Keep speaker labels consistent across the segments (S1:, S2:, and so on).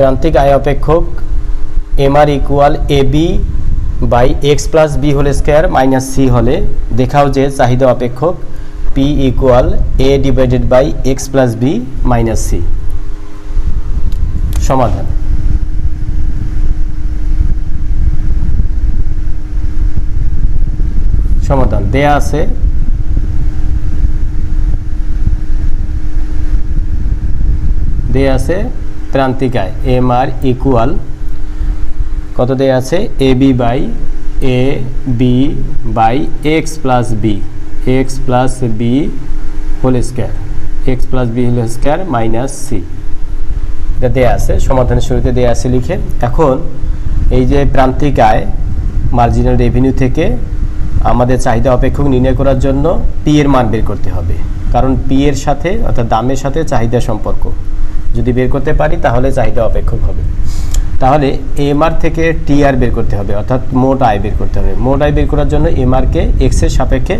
S1: প্রান্তিক আয় অপেক্ষক M R equal A B by X plus B whole square minus C হলে দেখাও যে চাহিদা অপেক্ষক P equal A divided by X plus B minus C. সমাধান। সমাধান। দেয়া আছে। দেয়া আছে। প্রান্তিকায় এম আর ইকুয়াল কত দেয়া আছে? A B by A B by X plus B X plus B whole square X plus B whole square minus C এটা দেয়া আছে, সমাধানের শুরুতে দেয়া আছে লিখে। এখন এই যে প্রান্তিক আয় মার্জিনাল রেভিনিউ থেকে আমাদের চাহিদা অপেক্ষক নির্ণয় করার জন্য পি এর মান বের করতে হবে। কারণ পি এর সাথে অর্থাৎ দামের সাথে চাহিদা সম্পর্ক। যদি বের করতে পারি, তাহলে চাহিদা অপেক্ষক হবে। তাহলে এমআর থেকে টিআর বের করতে হবে, অর্থাৎ মোট আয় বের করতে হবে। মোট আয় বের করার জন্য এমআরকে এক্সের সাপেক্ষে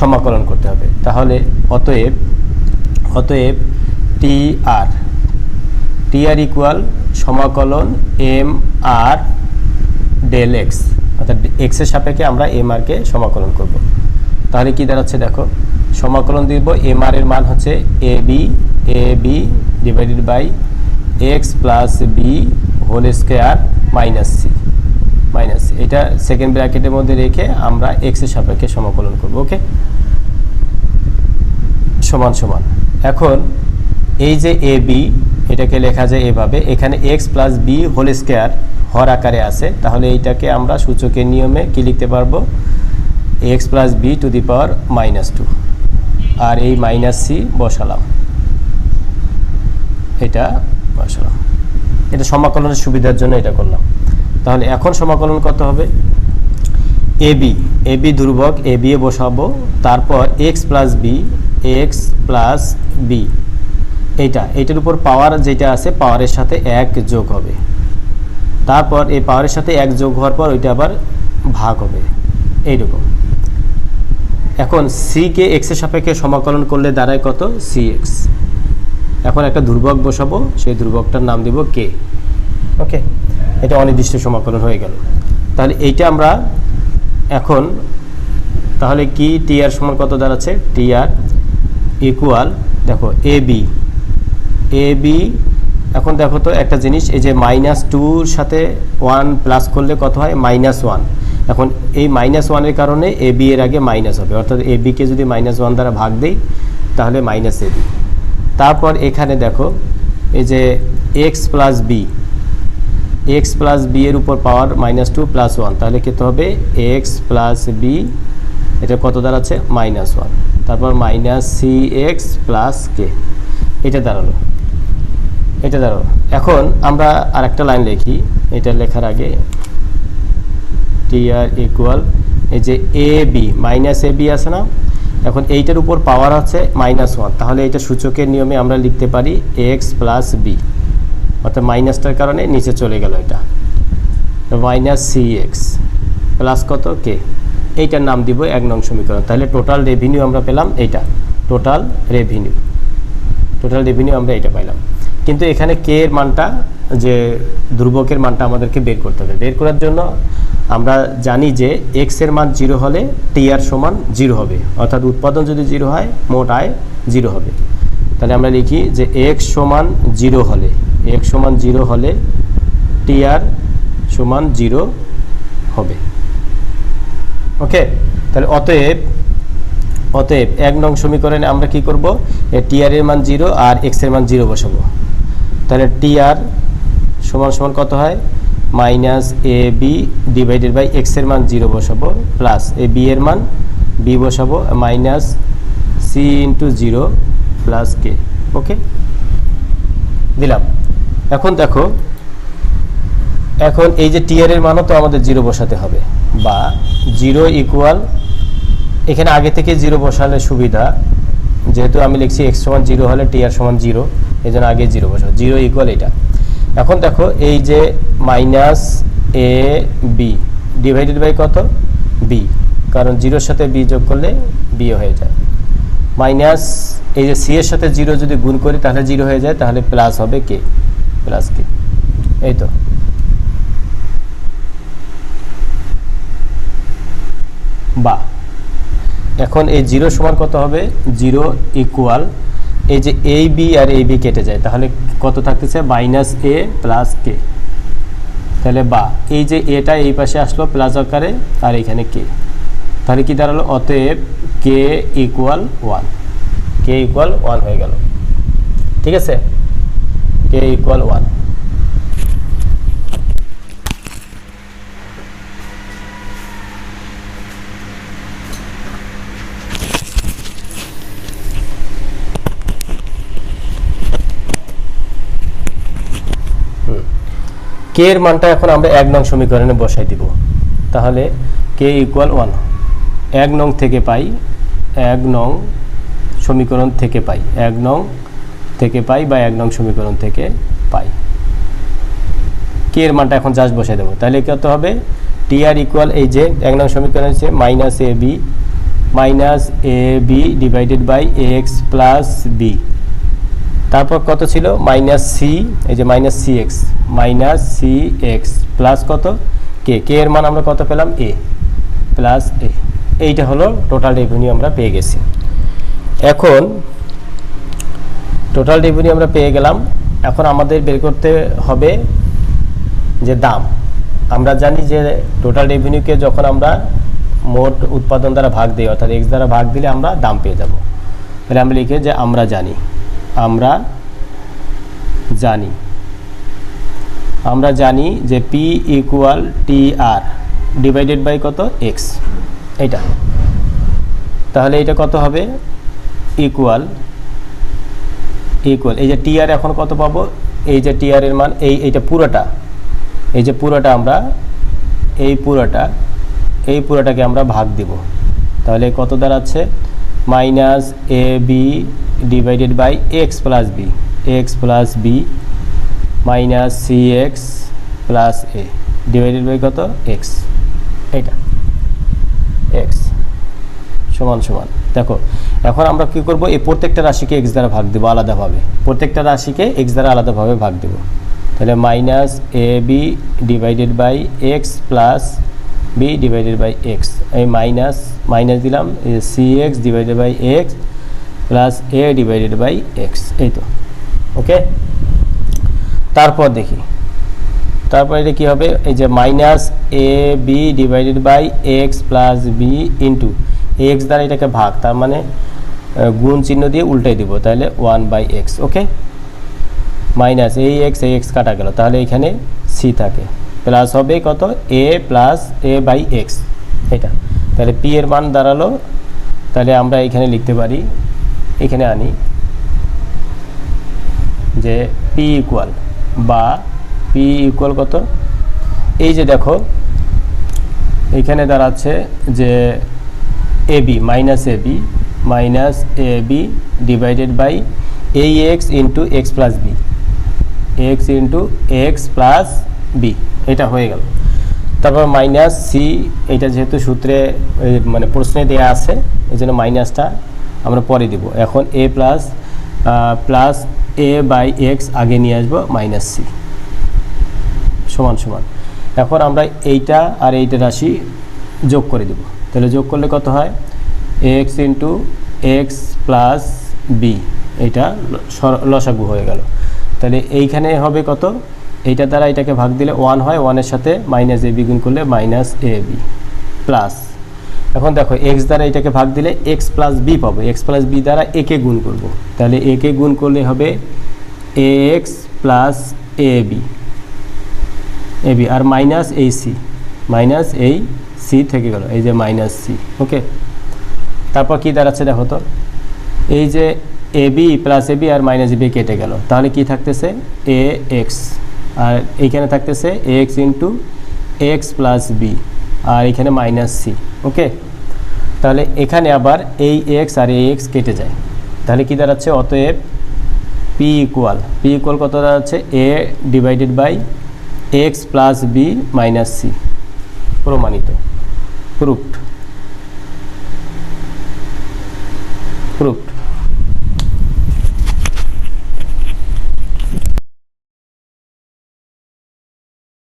S1: সমাকলন করতে হবে। তাহলে অতএব অতএব T R T R equal সমাকলন এম আর ডেল এক্স অর্থাৎ এক্সের সাপেক্ষে আমরা এম আরকে সমাকলন করব। তাহলে কি দাঁড়াচ্ছে দেখো, সমাকলন দিব এম আর এর মান হচ্ছে A B A B divided by X plus B whole square minus C minus এটা সেকেন্ড ব্র্যাকেটের মধ্যে রেখে আমরা এক্সের সাপেক্ষে সমাকলন করব ওকে সমান সমান। এখন এই যে এ বি এটাকে লেখা যায় এভাবে, এখানে X plus B whole square হর আকারে আছে, তাহলে এইটাকে আমরা সূচকের নিয়মে কি লিখতে পারব? X plus B to the power minus two আর এই মাইনাস সি বসালাম। এটা বসালাম এটা সমাকলনের সুবিধার জন্য এটা করলাম। তাহলে এখন সমাকলন কত হবে এ বি এ বি ধ্রুবক এ বি এ বসাবো। তারপর X plus B X plus B এইটা, এইটার উপর পাওয়ার যেটা আছে পাওয়ারের সাথে এক যোগ হবে। তারপর এই পাওয়ারের সাথে এক যোগ হওয়ার পর ওইটা আবার ভাগ হবে। এইরকম। এখন সিকে এক্সের সাপেক্ষে সমাকলন করলে দাঁড়ায় কত? সি এক্স এখন একটা ধ্রুবক বসাবো, সেই ধ্রুবকটার নাম দিব কে। ওকে? এটা অনির্দিষ্ট সমাকলন হয়ে গেল। তাহলে এইটা আমরা এখন, তাহলে কি টি আর সমান কত দাঁড়াচ্ছে? টি আর ইকুয়াল দেখো এ বি এ বি এখন দেখো তো একটা জিনিস, এই যে মাইনাস টুর সাথে ওয়ান প্লাস করলে কত হয়? মাইনাস ওয়ান এখন এই মাইনাস ওয়ানের কারণে এ বি এর আগে মাইনাস হবে। অর্থাৎ এ বিকে যদি মাইনাস ওয়ান দ্বারা ভাগ দেই, তাহলে মাইনাস এ বি তারপর এখানে দেখো, এই যে X plus B X plus B এর উপর power minus two plus one তাহলে কত হবে? এক্স প্লাস বি এটা কত দাঁড়াচ্ছে? মাইনাস ওয়ান তারপর minus C X plus K এটা দাঁড়াল এটা দাঁড়াল। এখন আমরা আর একটা লাইন লিখি, এটা লেখার আগে টি আর ইকুয়াল এই যে A B minus A B আছে না? এখন এইটার উপর পাওয়ার আছে মাইনাস ওয়ান তাহলে এটা সূচকের নিয়মে আমরা লিখতে পারি এক্স প্লাস বি অর্থাৎ মাইনাসটার কারণে নিচে চলে গেল এটা। মাইনাস সি এক্স প্লাস কত? কে এইটার নাম দিব এক নং সমীকরণ। তাহলে টোটাল রেভিনিউ আমরা পেলাম এইটা। টোটাল রেভিনিউ টোটাল রেভিনিউ আমরা এটা পাইলাম। কিন্তু এখানে কে এর মানটা যে ধ্রুবকের মানটা আমাদেরকে বের করতে হবে। বের করার জন্য আমরা জানি যে এক্সের মান জিরো হলে টি আর সমান জিরো হবে। অর্থাৎ উৎপাদন যদি জিরো হয়, মোট আয় জিরো হবে। তাহলে আমরা লিখি যে এক্স সমান জিরো হলে এক্স সমান জিরো হলে টি আর সমান জিরো হবে। ওকে? তাহলে অতএব অতএব এক নং সমীকরণে আমরা কি করব? টি আর এর মান জিরো আর এক্সের মান জিরো বসাবো। তাহলে টি আর সমান সমান কত হয়? Minus A B divided by এক্সের মান জিরো বসাবো, প্লাস এ বি এর মান বি বসাবো, minus C into zero plus K. Okay? দিলাম। এখন দেখো, এখন এই যে টি আর এর মানও তো আমাদের জিরো বসাতে হবে, বা জিরো ইকুয়াল এখানে আগে থেকে জিরো বসালে সুবিধা, যেহেতু আমি লিখছি এক্স সমান জিরো হলে টি আর সমান জিরো এই জন্য আগে জিরো বসাবো। জিরো ইকুয়াল এটা। এখন দেখো, এই যে minus A B divided by কত? বি কারণ জিরোর সাথে বি যোগ করলে বি হয়ে যায়। মাইনাস এই যে সি এর সাথে জিরো যদি গুণ করি, তাহলে জিরো হয়ে যায়, তাহলে প্লাস হবে কে প্লাস কে এই তো। বা, এখন এই জিরো সমান কত হবে? জিরো ইকুয়াল এই যে A B R A B কেটে যায়, তাহলে কত থাকতেছে? মাইনাস এ প্লাস কে তাহলে বা, এই যে এটা এই পাশে আসলো প্লাস আকারে, আর এখানে কে তাহলে কি দাঁড়াল? অতএব K equal one K equal one হয়ে গেল। ঠিক আছে? কে ইকুয়াল ওয়ান কে এর মানটা এখন আমরা এক নং সমীকরণে বসাই দিব। তাহলে কে ইকুয়াল ওয়ান এক নং থেকে পাই, এক নং সমীকরণ থেকে পাই, এক নং থেকে পাই বা এক নং সমীকরণ থেকে পাই। কে এর মানটা এখন জাস্ট বসাই দেবো। তাহলে কত হবে? টি আর ইকুয়াল এই যে এক নং সমীকরণ হচ্ছে minus A B minus A B divided by X plus B তারপর কত ছিল? মাইনাস সি এই যে minus C X minus C X plus কত? কে কে এর মান আমরা কত পেলাম? এ প্লাস এ এইটা হলো টোটাল রেভিনিউ আমরা পেয়ে গেছি। এখন টোটাল রেভিনিউ আমরা পেয়ে গেলাম। এখন আমাদের বের করতে হবে যে দাম। আমরা জানি যে টোটাল রেভিনিউকে যখন আমরা মোট উৎপাদন দ্বারা ভাগ দিই, অর্থাৎ এক্স দ্বারা ভাগ দিলে আমরা দাম পেয়ে যাব। তাহলে আমরা লিখে যে আমরা জানি। আমরা জানি। আমরা জানি যে P equal T R divided by কত? এক্স এটা তাহলে এটা কত হবে? ইকুয়াল ইকুয়াল এই যে টি আর এখন কত পাবো? এই যে টি আর এর মান, এই, এইটা পুরোটা। এই যে পুরোটা আমরা, এই পুরোটা, এই পুরোটাকে আমরা ভাগ দিব। তাহলে কত দাঁড়াচ্ছে? Minus A B divided by X plus B X plus B minus C X plus A divided by কত? এক্স এইটা এক্স সমান সমান। দেখো, এখন আমরা কি করব? এই প্রত্যেকটা রাশিকে এক্স দ্বারা ভাগ দেবো আলাদাভাবে। প্রত্যেকটা রাশিকে এক্স দ্বারা আলাদাভাবে ভাগ দেবো। তাহলে minus A B divided by X plus B divided by X এই মাইনাস মাইনাস দিলাম C X divided by X plus A divided by X এই তো। ওকে তারপর দেখি। তারপর এটা কী হবে? এই যে minus A B divided by X plus B into X দ্বারা এটাকে ভাগ, তার মানে গুণ চিহ্ন দিয়ে উল্টাই দিব, তাহলে one by X okay minus এই এক্স এই এক্স কাটা গেল, তাহলে এখানে সি থাকে। প্লাস হবে কত? A plus A by X এটা। তাহলে পি এর মান দাঁড়াল। তাহলে আমরা এখানে লিখতে পারি, এখানে আনি, যে পি ইকুয়াল বা পি ইকুয়াল কত? এই যে দেখো এইখানে দাঁড়াচ্ছে যে A B minus A B minus A B divided by এই X into X plus B X into X plus B এটা হয়ে গেল। তারপর মাইনাস সি এটা যেহেতু সূত্রে মানে প্রশ্নে দেয়া আছে এই জন্য মাইনাসটা আমরা পরে দিব। এখন A plus plus A by X আগে নিয়ে আসব মাইনাস সি সমান সমান। এখন আমরা এইটা আর এইটা রাশি যোগ করে দেব। তাহলে যোগ করলে কত হয়? X into X plus B এটা লসাগু হয়ে গেল। তাহলে এইখানে হবে কত? এইটা দ্বারা এটাকে ভাগ দিলে ওয়ান হয় ওয়ানের সাথে মাইনাস এ বি গুণ করলে মাইনাস এ বি প্লাস এখন দেখো এক্স দ্বারা এটাকে ভাগ দিলে এক্স প্লাস বি পাবো। এক্স প্লাস বি দ্বারা একে গুণ করব। তাহলে একে গুণ করলে হবে A X plus A B A B R minus এই সি মাইনাস এই সি থেকে গেল, এই যে মাইনাস সি ওকে তারপর কি দাঁড়াচ্ছে দেখো তো? এই যে A B plus A B R minus B কেটে গেল। তাহলে কি থাকতেছে? এ এক্স আর এইখানে থাকতেছে A X into X plus B আর এখানে মাইনাস সি ওকে তাহলে এখানে আবার এই এক্স আর এই এক্স কেটে যায়। তাহলে কি দাঁড়াচ্ছে? অতএব পি ইকুয়াল পি ইকুয়াল কত দাঁড়াচ্ছে? A divided by X plus B minus C প্রমাণিত প্রুফড প্রুফড